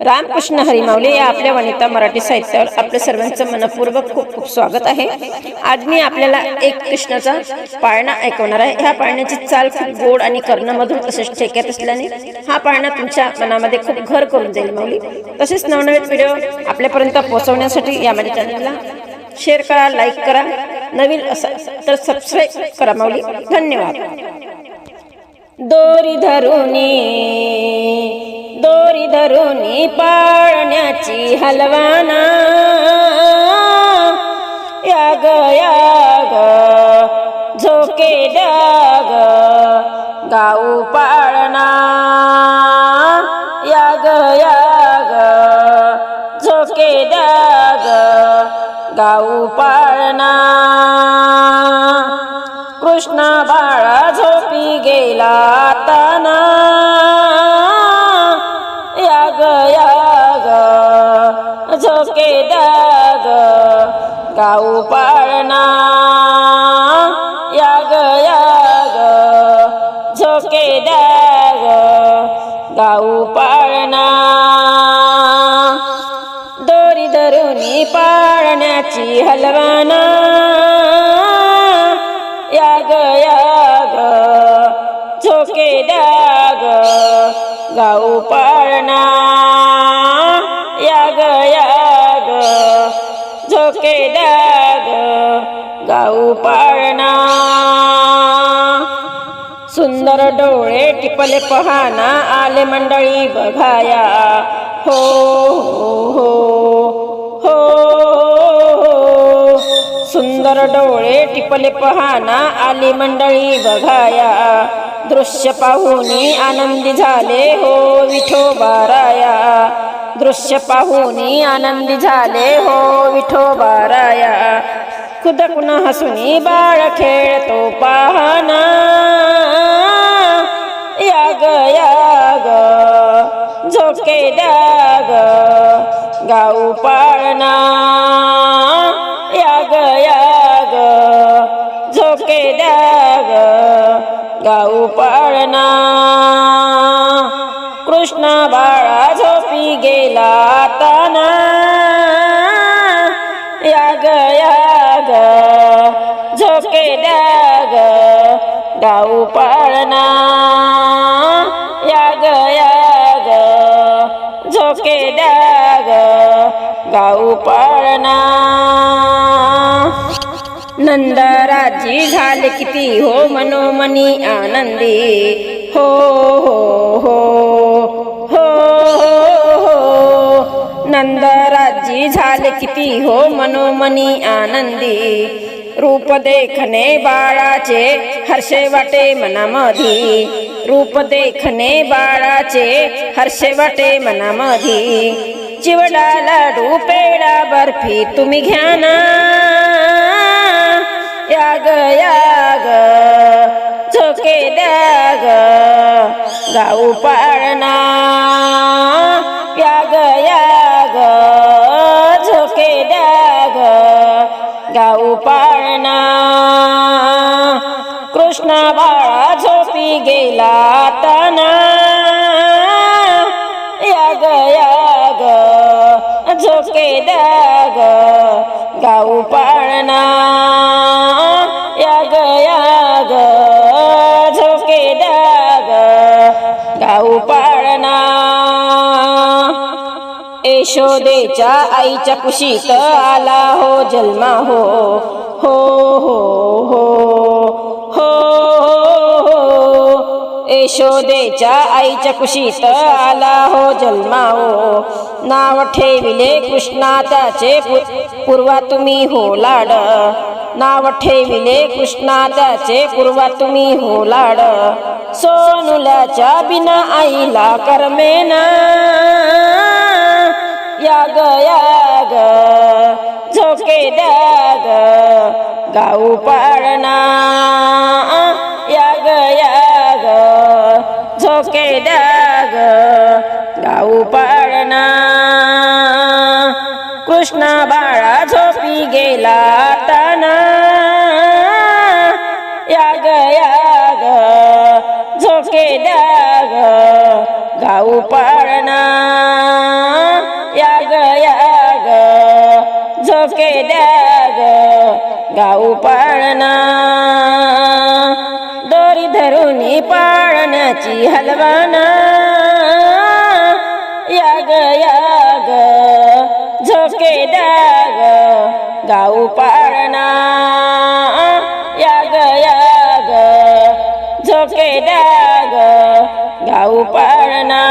रामकृष्ण हरिमावले या आपल्या वनिता मराठी साहित्यावर आपल्या सर्वांचं मनपूर्वक खूप खूप स्वागत आहे. आज मी आपल्याला एक कृष्णाचा पाळणा ऐकवणार आहे. ह्या पाळण्याची चाल खूप गोड आणि कर्णमधून तसेच ठेक्यात असल्याने हा पाळणा तुमच्या मनामध्ये खूप घर करून जाईल माऊली. तसेच नवनवीन व्हिडिओ आपल्यापर्यंत पोहोचवण्यासाठी या माझ्या चॅनलला शेअर करा लाईक करा. नवीन असा तर सबस्क्राईब करा माऊली. धन्यवाद. दोरी धरुनी दोरी धरुनी पाळण्याची हलवाना. या ग झोके डाग गाऊ पाळणा. याग ग झोके डाग गाऊ पाळणा. कृष्ण बाळा झोपी गेला ताना. झोके दाग गाऊ पाळणा. याग याग झोके दाग गाऊ पाळणा. दोरी धरुनी पाळण्याची हलवाना. याग याग झोके दाग गाऊ पाळणा. याग याग झोके डाग गाऊ पाळणा. सुंदर डोळे टिपले पहाना आले मंडळी बघाया. हो हो हो हो. हो. सुंदर डोळे टिपले पहाना आली मंडळी बघाया. दृश्य पाहुनी आनंदी झाले हो विठो बाराया. दृश्य पाहुनी आनंदी झाले हो विठो बाराया. खुद कुण हसुनी बाळ खेळतो पाहना. याग याग झोके द्याग गाऊ पाळणा. याग याग झोके द्याग गाऊ पाळणा. कृष्ण बाळ झोपी या ताना याग याग झोके ग गाऊ पाळणा. याग याग झोके ग गाऊ पाळणा. नंदराजी झाले किती हो मनोमनी आनंदी. हो हो हो. नंदराजी झाले किती? हो मनोमनी आनंदी. रूप देखणे बाळाचे हर्षे वाटे मनामधी. रूप देखणे बाळाचे हर्षे वाटे मनामधी. चिवडा लाडू पेडा बर्फी तुम्ही घ्या ना. याग याग झोके डाग गाऊ पाळणा. पाळणा कृष्ण बाळा झोपी गेला ताना। याग याग झोके डाग गाऊ पाळणा। याग याग झोके दाग गाऊ पाळणा। यशोदेच्या आईच्या कुशीत आला हो जन्मा हो। हो हो हो हो हो. यशोदेच्या आईच्या कुशीत आला हो जन्मा हो नाव ठेविले कृष्णा त्याचे पूर्वा तुम्ही हो लाड. नाव ठेविले कृष्णा त्याचे पूर्वा तुम्ही हो लाड. सोनुल्याच्या बिना आईला करमेना याग याग झोके डाग गाऊ पाळणा. याग याग झोके डाग गाऊ पाळणा. कृष्ण बाळा झोपी गेला ताना याग याग झोके डाग गाऊ पाळ गाऊ पाळणा. दोरी धरून पाळण्याची हलवाना. या याग ग झोके द्या गाऊ पाळणा. या याग ग झोके द्या गाऊ पाळणा.